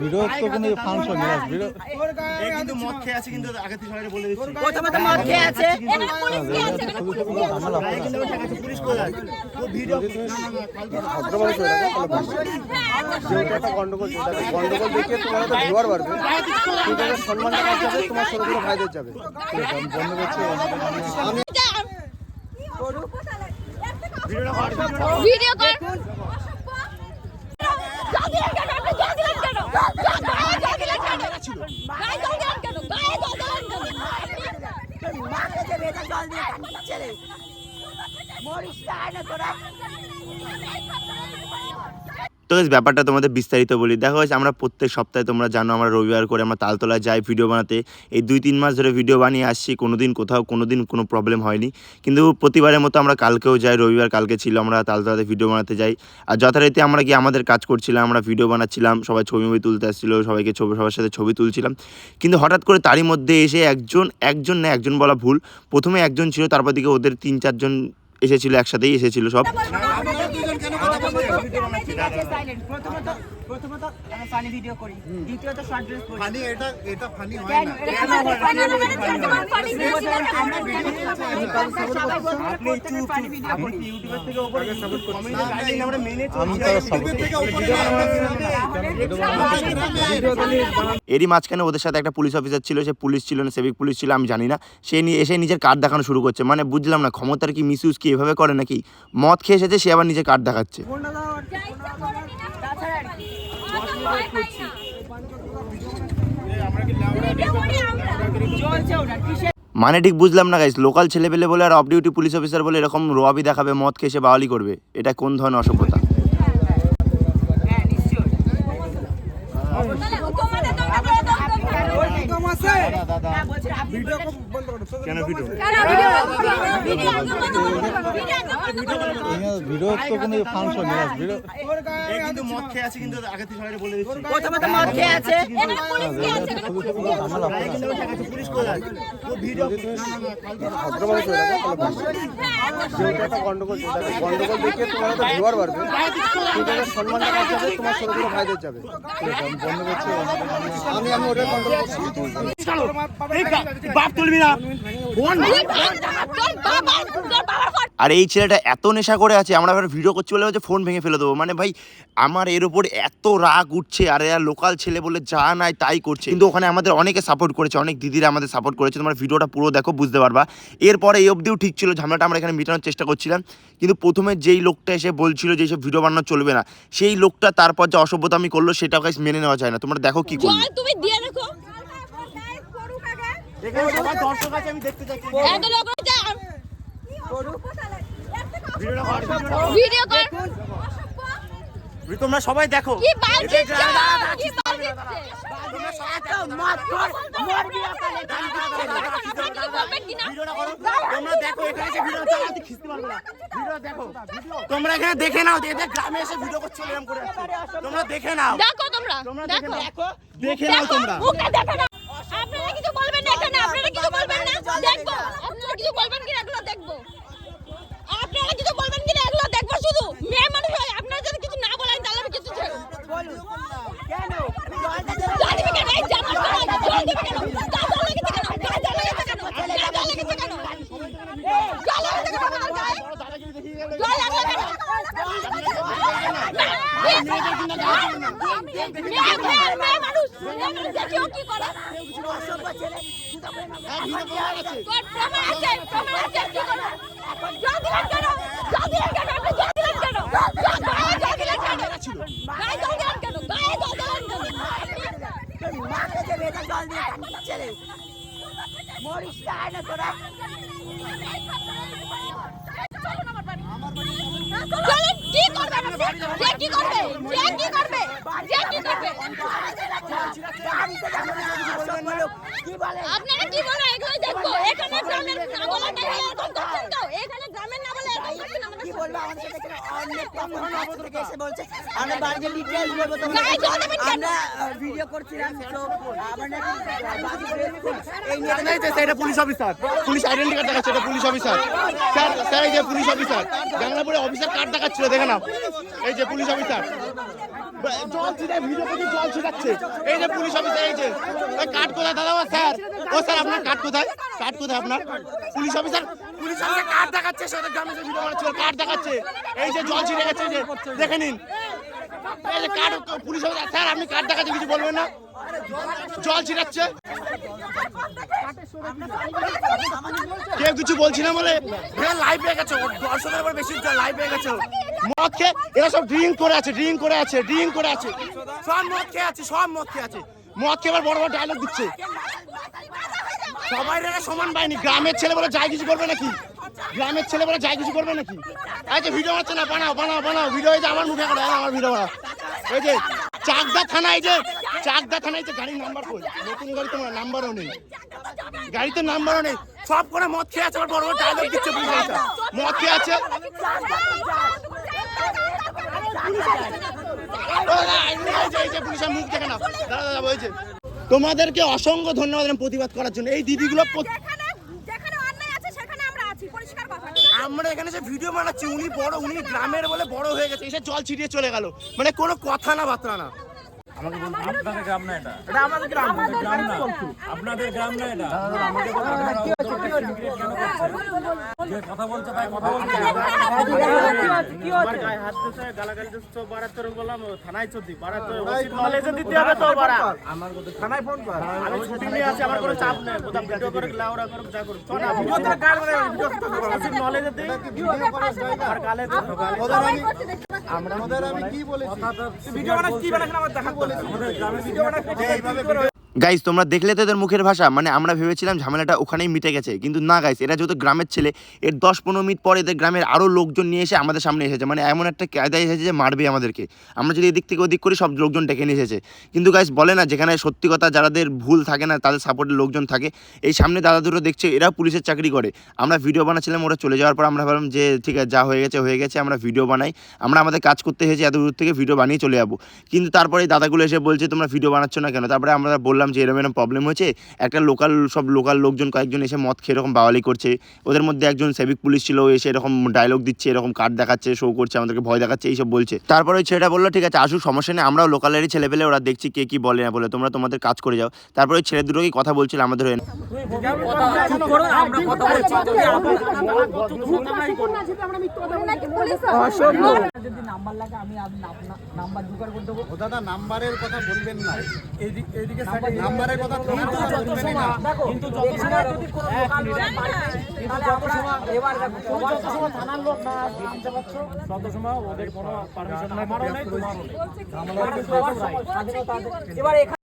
Video তো কোনো function নেই। ভিডিও এ কিন্তু মদ খেয়ে আছে কিন্তু আগে থেকে সবাইকে বলে দিচ্ছি। প্রথমে তো মদ খেয়ে আছে। ঝামেলা গায়ে কিন্তু ঠেকা আছে, পুলিশ কোথায় ও ভিডিও ভদ্রভাবে চলে যাবে তাহলে গন্ডগোল গন্ডগোল দেখিয়ে তোমার তো ভিউয়ার বাড়বে। ঠিক আছে যাবে তোমার ছোট ছোট ভাইদের যাবে। বন্ধ করছি ভিডিও কর গায়ে দিলেন কেন আপনি গায়ে দিলেন কেন গায়ে গায়ে দিলেন কেন গায়ে জল দিলেন কেন গায়ে জল দিলেন কেন মাকে যে বেটা জল দিয়ে কান্না ছেলে মরিস না তোরা তো ব্যাপারটা তোমাদের বিস্তারিত বলি। দেখো guys, আমরা প্রত্যেক সপ্তাহে তোমরা জানো আমরা রবিবার করে আমরা তালতলা যাই ভিডিও বানাতে। এই দুই তিন মাস ধরে ভিডিও বানিয়ে আসছি কোনোদিন কোথাও কোনোদিন কোনো প্রবলেম হয়নি। কিন্তু প্রতিবারের মতো আমরা কালকেও যাই রবিবার কালকে ছিল আমরা তালতলাতে ভিডিও বানাতে যাই। আর যথারীতি আমরা গিয়ে আমাদের কাজ করছিলাম আমরা ভিডিও বানাচ্ছিলাম সবাই ছবি মুভি তুলতে আসছিল সবাইকে ছবি সবার সাথে ছবি তুলছিলাম। কিন্তু হঠাৎ করে তারই মধ্যে এসে একজন একজন না একজন বলা ভুল প্রথমে একজন ছিল তারপর দিকে ওদের তিন চারজন এসেছিল একসাথেই এসেছিল সব। প্রথমত ফানি ভিডিও করি দ্বিতীয়ত শর্ট ড্রেস করি ফানি এটা এটা ফানি হয় কেন? না হয় মানে আমরা। ইউটিউবের থেকে কমিউনিটি গাইডলাইন আমরা মেনে তো সব এরই মাঝখানে ওদের সাথে একটা পুলিশ অফিসার ছিল সে পুলিশ ছিল না সেভিক পুলিশ ছিল আমি জানি না সে নিয়ে এসে নিজের কার্ড দেখানো শুরু করছে মানে বুঝলাম না ক্ষমতার কি মিস কি এভাবে করে নাকি মদ খেয়ে এসেছে সে আবার নিজের কার্ড দেখাচ্ছে মানে ঠিক বুঝলাম না গাইস লোকাল ছেলেপেলে বলে আর অফ ডিউটি পুলিশ অফিসার বলে এরকম রোয়াবি দেখাবে মদ খেসে বাওয়ালি করবে এটা কোন ধরনের অসভ্যতা? হ্যাঁ কেন ভিডিও? কেন ভিডিও ভিডিও ভিডিও ভিডিও তো কোনো ফাংশন নেই ভিডিও এ কিন্তু মদ খেয়ে আছে কিন্তু আগে থেকে সবাইকে বলে দিচ্ছি। প্রথমে তো মদ খেয়ে আছে। এখানে পুলিশ কি আছে এখানে পুলিশ কি আছে। ঝামেলা গায়ে কিন্তু ঠেকা আছে, পুলিশ কোথায় ও ভিডিও ভদ্রভাবে চলে যাবে একটা গন্ডগোল গন্ডগোল দেখিয়ে তোমার তো ভিউয়ার বাড়বে। ঠিক আছে সম্মানটা তোমার ছোট ছোট ভাইদের যাবে। বন্ধ করছি আমি আমি ওটা কন্ট্রোল করছি। আর এই ছেলেটা এত নেশা করে আছে আমরা এবার ভিডিও করছি বলে হচ্ছে ফোন ভেঙে ফেলে দেবো। মানে ভাই আমার এর উপর এত রাগ উঠছে আর এরা লোকাল ছেলে বলে যা নাই তাই করছে। কিন্তু ওখানে আমাদের অনেকে সাপোর্ট করেছে অনেক দিদিরা আমাদের সাপোর্ট করেছে। তোমরা ভিডিওটা পুরো দেখো বুঝতে পারবা। এরপরে এই অবধিও ঠিক ছিল ঝামেলাটা আমরা এখানে মেটানোর চেষ্টা করছিলাম। কিন্তু প্রথমে যেই লোকটা এসে বলছিল যে এইসব ভিডিও বানানো চলবে না সেই লোকটা তারপর যে অসভ্যতা আমি করল সেটা গাইস মেনে নেওয়া যায় না। তোমরা দেখো কি করল। এখানে সবাই দর্শক আছে আমি দেখতে চাচ্ছি এত লোক যা ভিডিও কর। তোমরা সবাই দেখো। কি বাল কি বাল তোমরা দেখো এখানে দেখো। তোমরা এখানে দেখে নাও এদের গ্রামে এসে ভিডিও করছ এরকম করে তোমরা দেখে নাও। দেখো তোমরা। দেখে দেখো। নাও। দেখে নাও তোমরা। আপনারা কিছু বলবেন না এখানে আপনারা কিছু বলবেন না দেখব আপনারা কিছু বলবেন কি এগুলো দেখব আপনারা কিছু বলবেন এগুলো দেখব শুধু মেয়ে মানুষ হয় আপনারা যদি কিছু না বলেন তাহলে আমি কিছু ছেড়ে বলুন কেন জল মরিস না তোরা কি করবে? কি করবে? কি করবে? কি করবে আপনারা কি বলে? এগুলো দেখব এখানে গ্রামের না বলে এরকম করছেন তো? এখানে গ্রামের না বলে এরকম করছেন আমাদের সাথে। বলল আমাদের এখানে অনেক তখন কাছ এসে বলছে আমরা বাড়িতে ডিটেলস দেবো তোমাকে গায়ে জল দেবেন কেন? আমরা ভিডিও করছিলাম তো আমরা নাকি বাড়ি বের করে- এই নিয়ে এই এটা police officer. Police identity card দেখাচ্ছে এটা পুলিশ অফিসার। স্যার স্যার এই যে পুলিশ অফিসার। অফিসার কার্ড দেখাচ্ছিল দেখে নাও। এই যে পুলিশ অফিসার। জল ছিটায় ভিডিও করতে জল ছিটাচ্ছে। এই যে পুলিশ অফিসে এই ওই কার্ড কোথায় দাদা ও স্যার? ও স্যার, আপনার কাঠ কোথায়? কাঠ কোথায় আপনার? Police officer? পুলিশ অফিসার কাঠ দেখাচ্ছে সেটা গ্রামে যে ভিডিও বানাচ্ছিল কার্ড দেখাচ্ছে। এই যে জল ছিটে গেছে যে, দেখে নিন। এই যে কার্ড পুলিশ অফিসার, স্যার, আপনি কাঠ দেখাচ্ছে কিছু বলবেন না? জল ছিটাচ্ছে। কেউ কিছু বলছি না বলে? লাইভ হয়ে গেছে দর্শকের উপর বেশি লাইভ হয়ে গেছে। মদ খেয়ে এরা সব ড্রিঙ্ক করে আছে ড্রিঙ্ক করে আছে ড্রিঙ্ক করে আছে। সব মদ খেয়ে আছে সব মদ খেয়ে আছে। মদ খেয়ে আবার বড় বড় ডায়লগ দিচ্ছে। সবাই রেখে সমান পায়নি গ্রামের ছেলে বলে যাই কিছু করবে নাকি? গ্রামের ছেলে বলে যাই কিছু করবে নাকি? যে ভিডিও হচ্ছে না বানাও বানাও বানাও ভিডিও এই যে আমার মুখে করে আমার ভিডিও বানাও। এই যে চাকদা থানা এই যে চাকদা থানায় যে গাড়ির নাম্বার কই? নতুন গাড়ি তোমার নাম্বারও নেই। গাড়িতে নাম্বারও নেই। সব করে মদ খেয়ে আছে আবার বড় বড় ডায়লগ দিচ্ছে পুলিশ। মদ খেয়ে আছে? পুলিশের মুখ দেখে না দাদা দাদা বলছে তোমাদেরকে অসংখ্য ধন্যবাদ প্রতিবাদ করার জন্য। এই দিদিগুলো আমরা এখানে যে ভিডিও বানাচ্ছি উনি বড় উনি গ্রামের বলে বড় হয়ে গেছে। এসে জল ছিটিয়ে চলে গেল। মানে কোনো কথা না বার্তা না। আপনাদের গ্রাম না এটা। আমাদের গ্রাম গ্রাম না। আপনাদের গ্রাম না এটা। আমাদের যে কথা বলছে তাই কথা বলছে। আমার গায়ে হাত দিতে গালাগালি দিতে বাড়াতে বললাম থানায় চোদ্দি বাড়াতে নলেজে দিতে হবে তো বাড়া আমার থানায় ফোন কর। আমি ছুটি নিয়ে আছি আমার কোনো চাপ নেই। কোথাও ভিডিও করে লাউরা করুক যা করুক চল না ভিডিও তো কার করে ভিডিও তো আসি নলেজে দিই। আর গালে আমাদের আমি কি বলেছি? ভিডিও বানাস কি বানাস আমার দেখা আমাদের ভিডিও বানাস গাইস তোমরা দেখলে তো এদের মুখের ভাষা? মানে আমরা ভেবেছিলাম ঝামেলাটা ওখানেই মিটে গেছে। কিন্তু না গাইস এরা যেহেতু গ্রামের ছেলে, এর দশ পনেরো মিনিট পরে এদের গ্রামের আরও লোকজন নিয়ে এসে আমাদের সামনে এসেছে। মানে এমন একটা কায়দায় এসেছে যে মারবে আমাদেরকে। আমরা যদি এদিক থেকে ওদিক করি, সব লোকজন ডেকে নিয়ে এসেছে। কিন্তু গাইস বলে না, যেখানে সত্যি কথা যাদের ভুল থাকে না, তাদের সাপোর্টের লোকজন থাকে, এই সামনে দাদা দুটো দেখছে, এরাও পুলিশের চাকরি করে। আমরা ভিডিও বানাচ্ছিলাম, ওরা চলে যাওয়ার পর আমরা ভাবলাম যে, ঠিক আছে, যা হয়ে গেছে হয়ে গেছে, আমরা ভিডিও বানাই। আমরা আমাদের কাজ করতে এসেছি, এত দূর থেকে ভিডিও বানিয়ে চলে যাব। কিন্তু তারপরে দাদাগুলো এসে বলছে, তোমরা ভিডিও বানাচ্ছ না কেন? তারপরে আমরা বললাম যে এরকম এরকম প্রবলেম হয়েছে একটা লোকাল সব লোকাল লোকজন কয়েকজন এসে মদ খেয়ে এরকম বাওয়ালি করছে ওদের মধ্যে একজন সেভিক পুলিশ ছিল এসে এরকম ডায়লগ দিচ্ছে এরকম কার্ড দেখাচ্ছে শো করছে আমাদেরকে ভয় দেখাচ্ছে এইসব বলছে তারপরে ওই ছেলেটা বলল ঠিক আছে আসুক সমস্যা নেই আমরাও লোকালেরই ছেলে পেলে ওরা দেখছি কে কি বলে না বলে তোমরা তোমাদের কাজ করে যাও তারপরে ওই ছেলে দুটোকেই কথা বলছিল আমাদের হয়ে যদি নাম্বার লাগে আমি নাম্বার জোগাড় করে দেবো। ও দাদা নাম্বারের কথা বলবেন না। এইদিকে নাম্বারের কথা বলবেন না। কিন্তু যত সময় যদি কোনো লোকাল তাহলে আমরা এবার দেখো যত সময় থানার লোক না জানতে পারছ? তত সময় ওদের কোনো পারমিশন আমারও নেই তোমারও নেই। আমাদের সবার স্বাধীনতা আছে। এবার